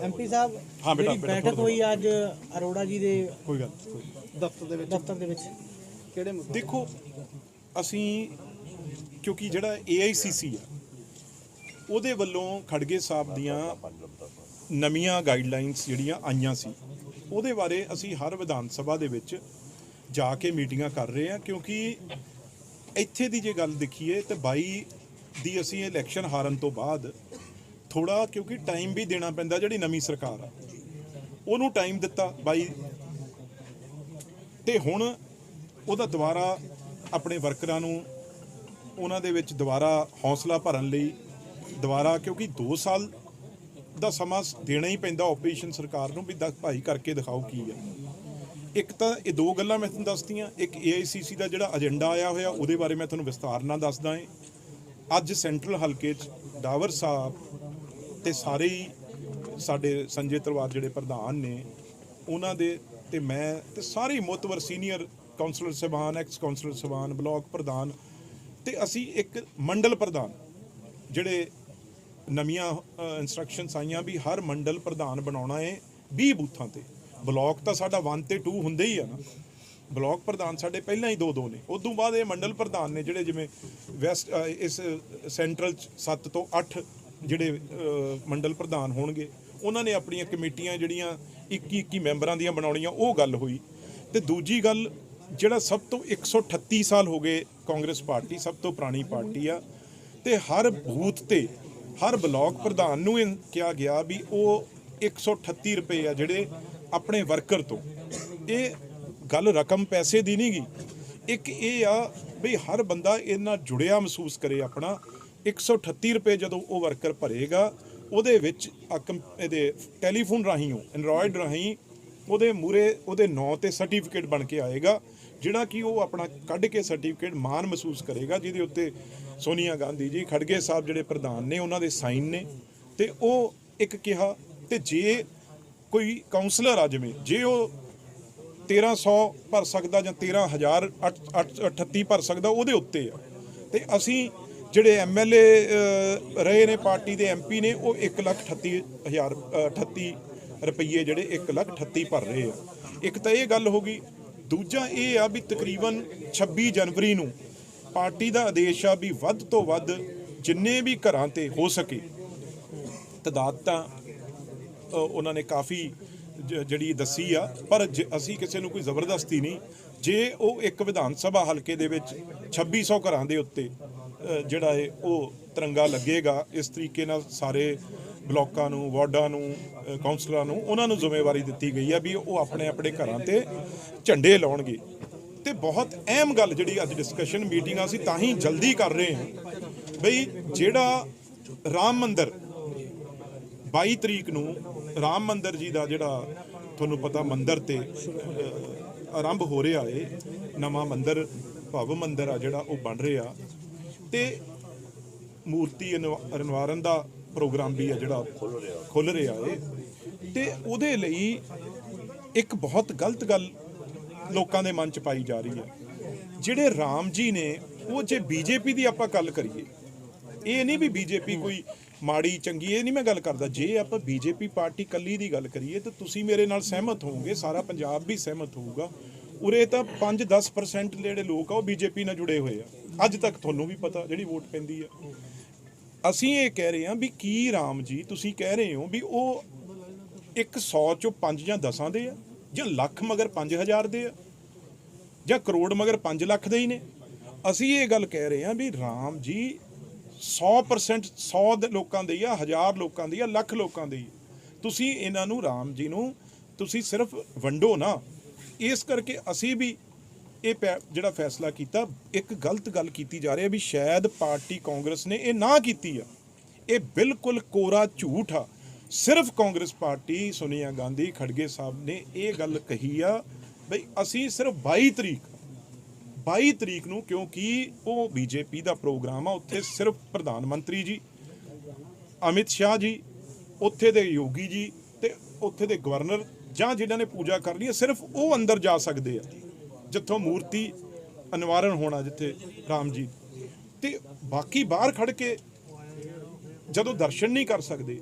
MP ਸਾਹਿਬ ਹਾਂ ਬੇਟਾ, ਬੈਠਕ ਹੋਈ ਅੱਜ ਅਰੋੜਾ ਜੀ ਦੇ ਕੋਈ ਗੱਲ ਦਫ਼ਤਰ ਦੇ ਵਿੱਚ। ਦਫ਼ਤਰ ਦੇ ਵਿੱਚ। ਕਿਹੜੇ ਮੁੱਦੇ? ਦੇਖੋ ਅਸੀਂ ਕਿਉਂਕਿ ਜਿਹੜਾ AICC ਆ ਉਹਦੇ ਵੱਲੋਂ ਖੜਗੇ ਸਾਹਿਬ ਦੀਆਂ ਨਵੀਆਂ ਗਾਈਡਲਾਈਨਸ ਜਿਹੜੀਆਂ ਆਈਆਂ ਸੀ ਉਹਦੇ ਬਾਰੇ ਅਸੀਂ ਹਰ ਵਿਧਾਨ ਸਭਾ ਦੇ ਵਿੱਚ ਜਾ ਕੇ ਮੀਟਿੰਗਾਂ ਕਰ ਰਹੇ ਹਾਂ ਕਿਉਂਕਿ ਇੱਥੇ ਦੀ ਜੇ ਗੱਲ ਦੇਖੀਏ ਤੇ 22 ਦੀ ਅਸੀਂ ਇਲੈਕਸ਼ਨ ਹਾਰਨ ਤੋਂ ਬਾਅਦ ਥੋੜਾ ਕਿਉਂਕਿ ਟਾਈਮ ਵੀ ਦੇਣਾ ਪੈਂਦਾ ਜਿਹੜੀ ਨਵੀਂ ਸਰਕਾਰ ਆ। ਉਹਨੂੰ ਟਾਈਮ ਦਿੱਤਾ ਬਾਈ। ਤੇ ਹੁਣ ਉਹਦਾ ਦੁਬਾਰਾ ਆਪਣੇ ਵਰਕਰਾਂ ਨੂੰ ਉਹਨਾਂ ਦੇ ਵਿੱਚ ਦੁਬਾਰਾ ਹੌਸਲਾ ਭਰਨ ਲਈ ਦੁਬਾਰਾ ਕਿਉਂਕਿ 2 ਸਾਲ ਦਾ ਸਮਾਂ ਦੇਣਾ ਹੀ ਪੈਂਦਾ ਆਪਰੇਸ਼ਨ ਸਰਕਾਰ ਨੂੰ ਵੀ ਦੱਸ ਭਾਈ ਕਰਕੇ ਦਿਖਾਓ ਕੀ ਆ। ਇੱਕ ਤਾਂ ਇਹ ਦੋ ਗੱਲਾਂ ਮੈਂ ਤੁਹਾਨੂੰ ਦੱਸਤੀਆਂ। ਇੱਕ AICC ਦਾ ਜਿਹੜਾ ਏਜੰਡਾ ਆਇਆ ਹੋਇਆ, ਉਹਦੇ ਬਾਰੇ ਮੈਂ ਤੁਹਾਨੂੰ ਵਿਸਤਾਰ ਨਾਲ ਦੱਸਦਾ ਹਾਂ। ਅੱਜ ਸੈਂਟਰਲ ਹਲਕੇ 'ਚ ਡਾਵਰ ਸਾਹਿਬ ਤੇ ਸਾਰੇ ਹੀ ਸਾਡੇ ਸੰਜੇ ਤਲਵਾਰ ਜਿਹੜੇ ਪ੍ਰਧਾਨ ਨੇ, ਉਹਨਾਂ ਦੇ ਤੇ ਮੈਂ ਤੇ ਸਾਰੇ ਮੋਤਵਰ ਸੀਨੀਅਰ ਕਾਉਂਸਲਰ ਸਭਾਨ ਐਕਸ ਕਾਉਂਸਲਰ ਸਭਾਨ ਬਲਾਕ ਪ੍ਰਧਾਨ ਤੇ ਅਸੀਂ ਇੱਕ ਮੰਡਲ ਪ੍ਰਧਾਨ, ਜਿਹੜੇ ਨਵੀਆਂ ਇਨਸਟਰਕਸ਼ਨਸ ਆਈਆਂ ਵੀ ਹਰ ਮੰਡਲ ਪ੍ਰਧਾਨ ਬਣਾਉਣਾ ਹੈ 20 ਬੂਥਾਂ ਤੇ। ਬਲਾਕ ਤਾਂ ਸਾਡਾ 1 ਤੇ 2 ਹੁੰਦੇ ਹੀ ਆ ਨਾ। ਬਲਾਕ ਪ੍ਰਧਾਨ ਸਾਡੇ ਪਹਿਲਾਂ ਹੀ ਦੋ ਦੋ ਨੇ। ਉਦੋਂ ਬਾਅਦ ਇਹ ਮੰਡਲ ਪ੍ਰਧਾਨ ਨੇ ਜਿਹੜੇ ਜਿਵੇਂ ਵੈਸਟ ਇਸ ਸੈਂਟਰਲ 7 ਤੋਂ 8 ਜਿਹੜੇ ਮੰਡਲ ਪ੍ਰਧਾਨ ਹੋਣਗੇ, ਉਹਨਾਂ ਨੇ ਆਪਣੀਆਂ ਕਮੇਟੀਆਂ ਜਿਹੜੀਆਂ 21 21 ਮੈਂਬਰਾਂ ਦੀਆਂ ਬਣਾਉਣੀਆਂ, ਉਹ ਗੱਲ ਹੋਈ। ਤੇ ਦੂਜੀ ਗੱਲ, ਜਿਹੜਾ ਸਭ ਤੋਂ 138 ਸਾਲ ਹੋ ਗਏ ਕਾਂਗਰਸ ਪਾਰਟੀ, ਸਭ ਤੋਂ ਪੁਰਾਣੀ ਪਾਰਟੀ ਆ, ਤੇ ਹਰ ਬੂਥ ਤੇ, ਹਰ ਬਲਾਕ ਪ੍ਰਧਾਨ ਨੂੰ ਇਹ ਕਿਹਾ ਗਿਆ ਵੀ ਉਹ 138 ਰੁਪਏ ਆ ਜਿਹੜੇ ਆਪਣੇ ਵਰਕਰ ਤੋਂ। ਇਹ ਗੱਲ ਰਕਮ ਪੈਸੇ ਦੀ ਨਹੀਂ ਗੀ ਇੱਕ ਇਹ ਆ ਵੀ ਹਰ ਬੰਦਾ ਇਹਨਾਂ ਜੁੜਿਆ ਮਹਿਸੂਸ ਕਰੇ ਆਪਣਾ 138 ਰੁਪਏ ਜਦੋਂ ਉਹ ਵਰਕਰ ਭਰੇਗਾ, ਉਹਦੇ ਵਿੱਚ ਆ ਇਹਦੇ ਟੈਲੀਫੋਨ ਰਾਹੀਂ ਉਹ ਐਂਡਰੋਇਡ ਰਾਹੀਂ ਉਹਦੇ ਮੂਰੇ ਉਹਦੇ ਨਾਂ ਤੇ ਸਰਟੀਫਿਕੇਟ ਬਣ ਕੇ ਆਏਗਾ, ਜਿਹੜਾ ਕਿ ਉਹ ਆਪਣਾ ਕੱਢ ਕੇ ਸਰਟੀਫਿਕੇਟ ਮਾਣ ਮਹਿਸੂਸ ਕਰੇਗਾ, ਜਿਹਦੇ ਉੱਤੇ ਸੋਨੀਆ ਗਾਂਧੀ ਜੀ, ਖੜਗੇ ਸਾਹਿਬ ਜਿਹੜੇ ਪ੍ਰਧਾਨ ਨੇ, ਉਹਨਾਂ ਦੇ ਸਾਈਨ ਨੇ। ਤੇ ਉਹ ਇੱਕ ਕਿਹਾ, ਤੇ ਜੇ ਕੋਈ ਕਾਉਂਸਲਰ ਆ ਜਿਵੇਂ, ਜੇ ਉਹ 1300 ਭਰ ਸਕਦਾ ਜਾਂ 13000 38 ਭਰ ਸਕਦਾ, ਉਹਦੇ ਉੱਤੇ ਆ। ਤੇ ਅਸੀਂ ਜਿਹੜੇ ਐਮਐਲਏ ਰਹੇ ਨੇ ਪਾਰਟੀ ਦੇ ਐਮਪੀ ਨੇ, ਉਹ 138000 38 ਰੁਪਏ ਜਿਹੜੇ 1380 ਭਰ ਰਹੇ ਆ। ਇੱਕ ਤਾਂ ਇਹ ਗੱਲ ਹੋ ਗਈ, ਦੂਜਾ ਇਹ ਆ ਵੀ ਤਕਰੀਬਨ 26 ਜਨਵਰੀ ਨੂੰ ਪਾਰਟੀ ਦਾ ਆਦੇਸ਼ ਆ ਵੀ ਵੱਧ ਤੋਂ ਵੱਧ ਜਿੰਨੇ ਵੀ ਘਰਾਂ ਤੇ ਹੋ ਸਕੇ ਤਦਾਦ ਤਾਂ ਉਹਨਾਂ ਨੇ ਕਾਫੀ ਜ- ਜਿਹੜੀ ਦੱਸੀ ਆ, ਪਰ ਜ- ਅਸੀਂ ਕਿਸੇ ਨੂੰ ਕੋਈ ਜ਼ਬਰਦਸਤੀ ਨਹੀਂ, ਜੇ ਉਹ ਇੱਕ ਵਿਧਾਨ ਸਭਾ ਹਲਕੇ ਦੇ ਵਿੱਚ 2600 ਘਰਾਂ ਦੇ ਉੱਤੇ ਜਿਹੜਾ ਹੈ ਉਹ ਤਿਰੰਗਾ ਲੱਗੇਗਾ ਇਸ ਤਰੀਕੇ ਨਾਲ ਸਾਰੇ ਬਲਾਕਾਂ ਨੂੰ ਵਾਰਡਾਂ ਨੂੰ ਅ, ਕਾਉਂਸਲਰਾਂ ਨੂੰ ਉਹਨਾਂ ਨੂੰ ਜ਼ਿੰਮੇਵਾਰੀ ਦਿੱਤੀ ਗਈ ਆ ਵੀ ਉਹ ਆਪਣੇ ਆਪਣੇ ਘਰਾਂ ਤੇ ਝੰਡੇ ਲਾਉਣਗੇ। ਤੇ ਬਹੁਤ ਅਹਿਮ ਗੱਲ ਜਿਹੜੀ ਅੱਜ ਡਿਸਕਸ਼ਨ ਮੀਟਿੰਗ ਅਸੀਂ ਤਾਂ ਹੀ ਜਲਦੀ ਕਰ ਰਹੇ ਹਾਂ। ਬਈ ਜਿਹੜਾ ਰਾਮ ਮੰਦਰ 22 ਤਰੀਕ ਨੂੰ ਰਾਮ ਮੰਦਰ ਜੀ ਦਾ ਜਿਹੜਾ ਤੁਹਾਨੂੰ ਪਤਾ ਮੰਦਰ ਤੇ ਆਰੰਭ ਹੋ ਰਿਹਾ ਏ ਨਵਾਂ ਮੰਦਰ ਭਵ ਮੰਦਰ ਆ ਜਿਹੜਾ ਉਹ ਬਣ ਰਿਹਾ। ਤੇ ਮੂਰਤੀ ਅਨੁ- ਨਿਵਾਰਨ ਦਾ ਪ੍ਰੋਗਰਾਮ ਵੀ ਆ ਜਿਹੜਾ ਖੁੱਲ ਰਿਹਾ ਏ ਤੇ ਉਹਦੇ ਲਈ ਇੱਕ ਬਹੁਤ ਗਲਤ ਗੱਲ ਲੋਕਾਂ ਦੇ ਮਨ ਚ ਪਾਈ ਜਾ ਰਹੀ ਹੈ। ਜਿਹੜੇ ਰਾਮ ਜੀ ਨੇ, ਉਹ ਜੇ ਬੀਜੇਪੀ ਦੀ ਆਪਾਂ ਗੱਲ ਕਰੀਏ, ਇਹ ਨਹੀਂ ਵੀ ਬੀਜੇਪੀ ਕੋਈ ਮਾੜੀ, ਚੰਗੀ, ਇਹ ਨਹੀਂ ਮੈਂ ਗੱਲ ਕਰਦਾ। ਜੇ ਆਪਾਂ ਬੀਜੇਪੀ ਪਾਰਟੀ ਕੱਲੀ ਦੀ ਗੱਲ ਕਰੀਏ, ਤਾਂ ਤੁਸੀਂ ਮੇਰੇ ਨਾਲ ਸਹਿਮਤ ਹੋਵੋਗੇ, ਸਾਰਾ ਪੰਜਾਬ ਵੀ ਸਹਿਮਤ ਹੋਊਗਾ। ਉਰੇ ਤਾਂ 5-10% ਜਿਹੜੇ ਲੋਕ ਆ, ਉਹ ਬੀਜੇਪੀ ਨਾਲ ਜੁੜੇ ਹੋਏ ਆ। ਅੱਜ ਤੱਕ ਤੁਹਾਨੂੰ ਵੀ ਪਤਾ ਜਿਹੜੀ ਵੋਟ ਪੈਂਦੀ ਆ। ਅਸੀਂ ਇਹ ਕਹਿ ਰਹੇ ਹਾਂ ਵੀ ਕੀ ਰਾਮ ਜੀ, ਤੁਸੀਂ ਕਹਿ ਰਹੇ ਹੋ ਵੀ ਉਹ ਇੱਕ 100 ਚੋਂ 5 ਜਾਂ 10 ਦੇ ਆ, ਜਾਂ ਲੱਖ ਮਗਰ 5000 ਦੇ ਆ, ਜਾਂ ਕਰੋੜ ਮਗਰ 5 ਲੱਖ ਦੇ ਹੀ ਨੇ। ਅਸੀਂ ਇਹ ਗੱਲ ਕਹਿ ਰਹੇ ਹਾਂ ਵੀ ਰਾਮ ਜੀ 100% 100 ਦੇ ਲੋਕਾਂ ਦੇ ਆ, ਹਜ਼ਾਰ ਲੋਕਾਂ ਦੇ ਆ, ਲੱਖ ਲੋਕਾਂ ਦੀ ਤੁਸੀਂ ਇਹਨਾਂ ਨੂੰ ਰਾਮ ਜੀ ਨੂੰ, ਤੁਸੀਂ ਸਿਰਫ ਵੰਡੋ ਨਾ। ਇਸ ਕਰਕੇ ਅਸੀਂ ਵੀ ਇਹ ਪੈ- ਜਿਹੜਾ ਫੈਸਲਾ ਕੀਤਾ, ਇੱਕ ਗਲਤ ਗੱਲ ਕੀਤੀ ਜਾ ਰਹੀ ਹੈ ਵੀ ਸ਼ਾਇਦ ਪਾਰਟੀ ਕਾਂਗਰਸ ਨੇ ਇਹ ਨਾ ਕੀਤੀ ਆ। ਇਹ ਬਿਲਕੁਲ ਕੋਰਾ ਝੂਠ ਆ। ਸਿਰਫ ਕਾਂਗਰਸ ਪਾਰਟੀ, ਸੋਨੀਆ ਗਾਂਧੀ, ਖੜਗੇ ਸਾਹਿਬ ਨੇ ਇਹ ਗੱਲ ਕਹੀ ਆ ਬਈ ਅਸੀਂ ਸਿਰਫ 22 ਤਰੀਕ 22 ਤਰੀਕ ਨੂੰ ਕਿਉਂਕਿ ਉਹ ਬੀਜੇਪੀ ਦਾ ਪ੍ਰੋਗਰਾਮ ਆ, ਉੱਥੇ ਸਿਰਫ ਪ੍ਰਧਾਨ ਮੰਤਰੀ ਜੀ, ਅਮਿਤ ਸ਼ਾਹ ਜੀ, ਉੱਥੇ ਦੇ ਯੋਗੀ ਜੀ ਤੇ ਉੱਥੇ ਦੇ ਗਵਰਨਰ ਜਾਂ ਜਿਨ੍ਹਾਂ ਨੇ ਪੂਜਾ ਕਰਨੀ ਹੈ, ਸਿਰਫ ਉਹ ਅੰਦਰ ਜਾ ਸਕਦੇ ਆ। ਜਿੱਥੋਂ ਮੂਰਤੀ ਅਨਵਾਰਨ ਹੋਣਾ, ਜਿੱਥੇ ਰਾਮ ਜੀ। ਤੇ ਬਾਕੀ ਬਾਹਰ ਖੜ ਕੇ ਜਦੋਂ ਦਰਸ਼ਨ ਨਹੀਂ ਕਰ ਸਕਦੇ,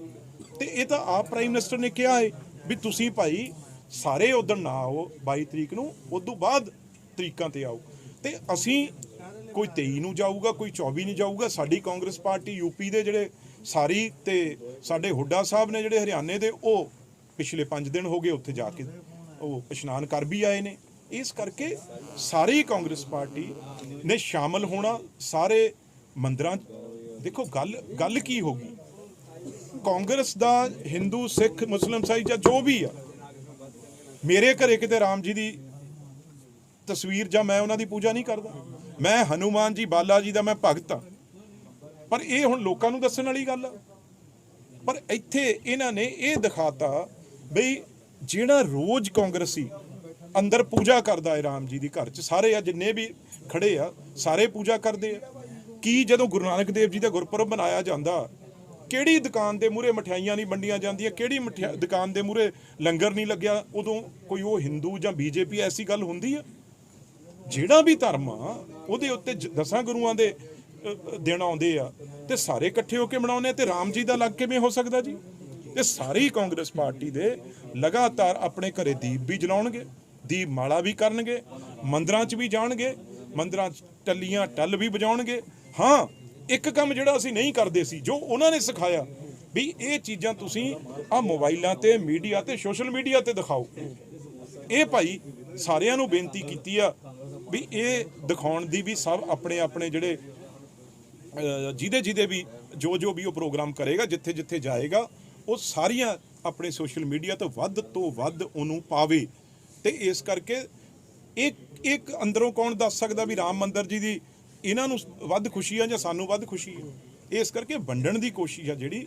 ਤੇ ਇਹ ਤਾਂ ਆਪ ਪ੍ਰਾਈਮ ਮਿਨਿਸਟਰ ਨੇ ਕਿਹਾ ਹੈ ਵੀ ਤੁਸੀਂ ਭਾਈ ਸਾਰੇ ਉਦੋਂ ਨਾ ਆਓ 22 ਤਰੀਕ ਨੂੰ, ਉਦੋਂ ਬਾਅਦ ਤਰੀਕਾਂ ਤੇ ਆਓ। ਤੇ ਅਸੀਂ ਕੋਈ 23 ਨੂੰ ਜਾਊਗਾ, ਕੋਈ 24 ਨੂੰ ਜਾਊਗਾ, ਸਾਡੀ ਕਾਂਗਰਸ ਪਾਰਟੀ ਯੂਪੀ ਦੇ ਜਿਹੜੇ ਸਾਰੀ ਤੇ ਸਾਡੇ ਹੁੱਡਾ ਸਾਹਿਬ ਨੇ ਜਿਹੜੇ ਹਰਿਆਣੇ ਦੇ, ਉਹ ਪਿਛਲੇ 5 ਦਿਨ ਹੋ ਗਏ ਉੱਥੇ ਜਾ ਕੇ ਉਹ ਇਸ਼ਨਾਨ ਕਰ ਵੀ ਆਏ ਨੇ। ਇਸ ਕਰਕੇ ਸਾਰੀ ਕਾਂਗਰਸ ਪਾਰਟੀ ਨੇ ਸ਼ਾਮਲ ਹੋਣਾ, ਸਾਰੇ ਮੰਦਰਾਂ 'ਚ। ਦੇਖੋ, ਗੱਲ ਗੱਲ ਕੀ ਹੋਗੀ ਕਾਂਗਰਸ ਦਾ ਹਿੰਦੂ, ਸਿੱਖ, ਮੁਸਲਮ ਸਾਈ ਜਾਂ ਜੋ ਵੀ ਆ, ਮੇਰੇ ਘਰੇ ਕਿਤੇ ਰਾਮ ਜੀ ਦੀ ਤਸਵੀਰ ਜਾਂ ਮੈਂ ਉਹਨਾਂ ਦੀ ਪੂਜਾ ਨਹੀਂ ਕਰਦਾ। ਮੈਂ ਹਨੂਮਾਨ ਜੀ, ਬਾਲਾ ਜੀ ਦਾ ਮੈਂ ਭਗਤ ਆ ਪਰ ਇਹ ਹੁਣ ਲੋਕਾਂ ਨੂੰ ਦੱਸਣ ਵਾਲੀ ਗੱਲ ਆ। ਪਰ ਇੱਥੇ ਇਹਨਾਂ ਨੇ ਇਹ ਦਿਖਾਤਾ ਬਈ ਜਿਹੜਾ ਰੋਜ਼ ਕਾਂਗਰਸੀ ਅੰਦਰ ਪੂਜਾ ਕਰਦਾ ਹੈ ਰਾਮ ਜੀ ਦੀ ਘਰ 'ਚ, ਸਾਰੇ ਆ ਜਿੰਨੇ ਵੀ ਖੜੇ ਆ, ਸਾਰੇ ਪੂਜਾ ਕਰਦੇ ਆ। ਕੀ ਜਦੋਂ ਗੁਰੂ ਨਾਨਕ ਦੇਵ ਜੀ ਦਾ ਗੁਰਪੁਰਬ ਮਨਾਇਆ ਜਾਂਦਾ, ਕਿਹੜੀ ਦੁਕਾਨ ਦੇ ਮੂਹਰੇ ਮਠਿਆਈਆਂ ਨਹੀਂ ਵੰਡੀਆਂ ਜਾਂਦੀਆਂ, ਕਿਹੜੀ ਮਠਿਆ, ਦੁਕਾਨ ਦੇ ਮੂਹਰੇ ਲੰਗਰ ਨਹੀਂ ਲੱਗਿਆ, ਉਦੋਂ ਕੋਈ ਉਹ ਹਿੰਦੂ ਜਾਂ ਬੀਜੇਪੀ ਐਸੀ ਗੱਲ ਹੁੰਦੀ ਆ? ਜਿਹੜਾ ਵੀ ਧਰਮ ਆ, ਉਹਦੇ ਉੱਤੇ ਜ- ਦਸਾਂ ਗੁਰੂਆਂ ਦੇ ਦਿਨ ਆਉਂਦੇ ਆ, ਤੇ ਸਾਰੇ ਇਕੱਠੇ ਹੋ ਕੇ ਮਨਾਉਂਦੇ ਆ, ਤੇ ਰਾਮ ਜੀ ਦਾ ਲੱਗ ਕਿਵੇਂ ਹੋ ਸਕਦਾ ਜੀ? ਤੇ ਸਾਰੀ ਕਾਂਗਰਸ ਪਾਰਟੀ ਦੇ ਲਗਾਤਾਰ ਆਪਣੇ ਘਰੇ ਦੀਪ ਵੀ ਜਲਾਉਣਗੇ, ਦੀਪ ਮਾਲਾ ਵੀ ਕਰਨਗੇ, ਮੰਦਰਾਂ 'ਚ ਵੀ ਜਾਣਗੇ, ਮੰਦਰਾਂ 'ਚ ਟੱਲੀਆਂ ਟੱਲ ਵੀ ਵਜਾਉਣਗੇ। ਹਾਂ, ਇੱਕ ਕੰਮ ਜਿਹੜਾ ਅਸੀਂ ਨਹੀਂ ਕਰਦੇ ਸੀ, ਜੋ ਉਹਨਾਂ ਨੇ ਸਿਖਾਇਆ, ਵੀ ਇਹ ਚੀਜ਼ਾਂ ਤੁਸੀਂ ਆ ਮੋਬਾਈਲਾਂ ਤੇ, ਮੀਡੀਆ ਤੇ, ਸੋਸ਼ਲ ਮੀਡੀਆ ਤੇ ਦਿਖਾਓ। ਇਹ ਭਾਈ ਸਾਰਿਆਂ ਨੂੰ ਬੇਨਤੀ ਕੀਤੀ ਆ ਵੀ ਇਹ ਦਿਖਾਉਣ ਦੀ ਵੀ ਸਭ ਆਪਣੇ ਆਪਣੇ ਜਿਹੜੇ ਜਿਹਦੇ ਜਿਹਦੇ ਵੀ ਜੋ ਜੋ ਵੀ ਉਹ ਪ੍ਰੋਗਰਾਮ ਕਰੇਗਾ, ਜਿੱਥੇ ਜਿੱਥੇ ਜਾਏਗਾ ਉਹ ਸਾਰੀਆਂ ਆਪਣੇ ਸੋਸ਼ਲ ਮੀਡੀਆ ਤੋਂ ਵੱਧ ਤੋਂ ਵੱਧ ਉਹਨੂੰ ਪਾਵੇ। ਤੇ ਇਸ ਕਰਕੇ ਇੱਕ ਇੱਕ ਅੰਦਰੋਂ ਕੌਣ ਦੱਸ ਸਕਦਾ ਵੀ ਰਾਮ ਮੰਦਰ ਜੀ ਦੀ ਇਹਨਾਂ ਨੂੰ ਵੱਧ ਖੁਸ਼ੀ ਆ ਜਾਂ ਸਾਨੂੰ ਵੱਧ ਖੁਸ਼ੀ ਆ? ਇਸ ਕਰਕੇ ਵੰਡਣ ਦੀ ਕੋਸ਼ਿਸ਼ ਆ ਜਿਹੜੀ,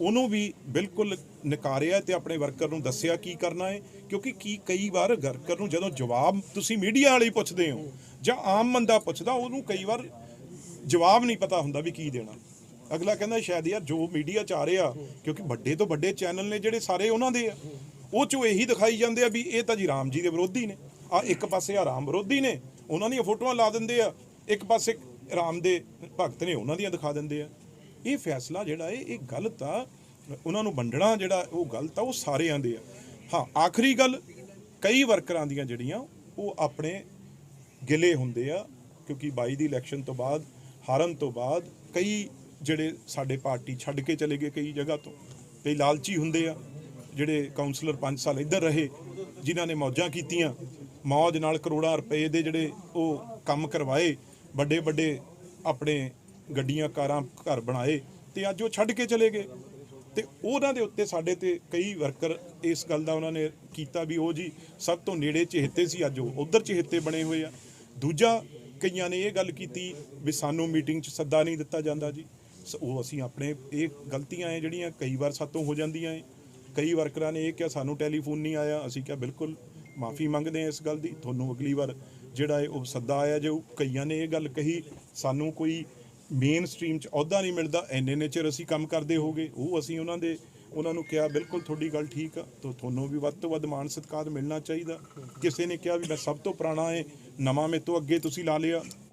ਉਹਨੂੰ ਵੀ ਬਿਲਕੁਲ ਨਕਾਰਿਆ ਤੇ ਆਪਣੇ ਵਰਕਰ ਨੂੰ ਦੱਸਿਆ ਕੀ ਕਰਨਾ ਹੈ ਕਿਉਂਕਿ ਕੀ ਕਈ ਵਾਰ ਵਰਕਰ ਨੂੰ ਜਦੋਂ ਜਵਾਬ ਤੁਸੀਂ ਮੀਡੀਆ ਵਾਲੇ ਪੁੱਛਦੇ ਹੋ ਜਾਂ ਆਮ ਬੰਦਾ ਪੁੱਛਦਾ, ਉਹਨੂੰ ਕਈ ਵਾਰ ਜਵਾਬ ਨਹੀਂ ਪਤਾ ਹੁੰਦਾ ਵੀ ਕੀ ਦੇਣਾ। ਅਗਲਾ ਕਹਿੰਦਾ ਸ਼ਾਇਦ ਯਾਰ ਜੋ ਮੀਡੀਆ ਚ ਆ ਰਿਹਾ, ਕਿਉਂਕਿ ਵੱਡੇ ਤੋਂ ਵੱਡੇ ਚੈਨਲ ਨੇ ਜਿਹੜੇ ਸਾਰੇ ਉਹਨਾਂ ਦੇ ਆ। ਉਹ ਚੋਂ ਇਹੀ ਦਿਖਾਈ ਜਾਂਦੇ ਆ ਵੀ ਇਹ ਤਾਂ ਜੀ ਰਾਮ ਜੀ ਦੇ ਵਿਰੋਧੀ ਨੇ। ਆ ਇੱਕ ਪਾਸੇ ਆ ਰਾਮ ਵਿਰੋਧੀ ਨੇ, ਉਹਨਾਂ ਦੀਆਂ ਫੋਟੋਆਂ ਲਾ ਦਿੰਦੇ ਆ। ਇੱਕ ਪਾਸੇ ਰਾਮ ਦੇ ਭਗਤ ਨੇ ਉਹਨਾਂ ਦੀਆਂ ਦਿਖਾ ਦਿੰਦੇ ਆ। ਇਹ ਫੈਸਲਾ ਜਿਹੜਾ ਹੈ ਇਹ ਗਲਤ ਆ। ਉਹਨਾਂ ਨੂੰ ਵੰਡਣਾ ਜਿਹੜਾ ਉਹ ਗਲਤ ਆ, ਉਹ ਸਾਰਿਆਂ ਦੇ ਆ। ਹਾਂ, ਆਖਰੀ ਗੱਲ, ਕਈ ਵਰਕਰਾਂ ਦੀਆਂ ਜਿਹੜੀਆਂ, ਉਹ ਆਪਣੇ ਗਿਲੇ ਹੁੰਦੇ ਆ, ਕਿਉਂਕਿ 22 ਦੀ ਇਲੈਕਸ਼ਨ ਤੋਂ ਬਾਅਦ, ਹਾਰਨ ਤੋਂ ਬਾਅਦ ਕਈ ਜਿਹੜੇ ਸਾਡੇ ਪਾਰਟੀ ਛੱਡ ਕੇ ਚਲੇ ਗਏ ਕਈ ਜਗ੍ਹਾ ਤੋਂ, ਕਈ ਲਾਲਚੀ ਹੁੰਦੇ ਆ, ਜਿਹੜੇ ਕਾਉਂਸਲਰ 5 ਸਾਲ ਇੱਧਰ ਰਹੇ, ਜਿਨ੍ਹਾਂ ਨੇ ਮੌਜਾਂ ਕੀਤੀਆਂ, ਮੌਜ ਨਾਲ ਕਰੋੜਾਂ ਰੁਪਏ ਦੇ ਜਿਹੜੇ ਉਹ ਕੰਮ ਕਰਵਾਏ, ਵੱਡੇ ਵੱਡੇ ਆਪਣੇ ਗੱਡੀਆਂ, ਕਾਰਾਂ ਘਰ ਬਣਾਏ ਤੇ ਅੱਜ ਉਹ ਛੱਡ ਕੇ ਚਲੇ ਗਏ। ਤੇ ਉਹਨਾਂ ਦੇ ਉੱਤੇ ਸਾਡੇ ਤੇ ਕਈ ਵਰਕਰ ਇਸ ਗੱਲ ਦਾ ਉਹਨਾਂ ਨੇ ਕੀਤਾ ਵੀ ਉਹ ਜੀ ਸਭ ਤੋਂ ਨੇੜੇ ਚਹੇਤੇ ਸੀ, ਅੱਜ ਉਹ ਉਧਰ ਚਹੇਤੇ ਬਣੇ ਹੋਏ ਆ। ਦੂਜਾ ਕਈਆਂ ਨੇ ਇਹ ਗੱਲ ਕੀਤੀ ਵੀ ਸਾਨੂੰ ਮੀਟਿੰਗ 'ਚ ਸੱਦਾ ਨਹੀਂ ਦਿੱਤਾ ਜਾਂਦਾ ਜੀ। ਉਹ ਅਸੀਂ ਆਪਣੇ, ਇਹ ਗਲਤੀਆਂ ਹੈ ਜਿਹੜੀਆਂ ਕਈ ਵਾਰ ਸਾਤੋਂ ਹੋ ਜਾਂਦੀਆਂ ਹੈ ਕਈ ਵਰਕਰਾਂ ਨੇ ਇਹ ਕਿਹਾ, ਸਾਨੂੰ ਟੈਲੀਫੋਨ ਨਹੀਂ ਆਇਆ। ਅਸੀਂ ਕਿਹਾ, ਬਿਲਕੁਲ, ਮਾਫੀ ਮੰਗਦੇ ਹਾਂ ਇਸ ਗੱਲ ਦੀ। ਤੁਹਾਨੂੰ ਅਗਲੀ ਵਾਰ ਜਿਹੜਾ ਹੈ ਉਹ ਸੱਦਾ ਆਇਆ ਜੋ ਕਈਆਂ ਨੇ ਇਹ ਗੱਲ ਕਹੀ, ਸਾਨੂੰ ਕੋਈ ਮੇਨ ਸਟ੍ਰੀਮ 'ਚ ਅਹੁਦਾ ਨਹੀਂ ਮਿਲਦਾ। ਐਨੇ ਨੇ ਚਿਰ ਅਸੀਂ ਕੰਮ ਕਰਦੇ ਹੋਗੇ, ਉਹ ਅਸੀਂ ਉਹਨਾਂ ਦੇ, ਉਹਨਾਂ ਨੂੰ ਕਿਹਾ, ਬਿਲਕੁਲ, ਤੁਹਾਡੀ ਗੱਲ ਠੀਕ ਆ। ਤਾਂ ਤੁਹਾਨੂੰ ਵੀ ਵੱਧ ਤੋਂ ਵੱਧ ਮਾਣ ਸਤਿਕਾਰ ਮਿਲਣਾ ਚਾਹੀਦਾ। ਕਿਸੇ ਨੇ ਕਿਹਾ ਵੀ ਮੈਂ ਸਭ ਤੋਂ ਪੁਰਾਣਾ ਹੈ ਨਵਾਂ ਮੇ ਤੋਂ ਅੱਗੇ ਤੁਸੀਂ ਲਾ ਲਿਆ।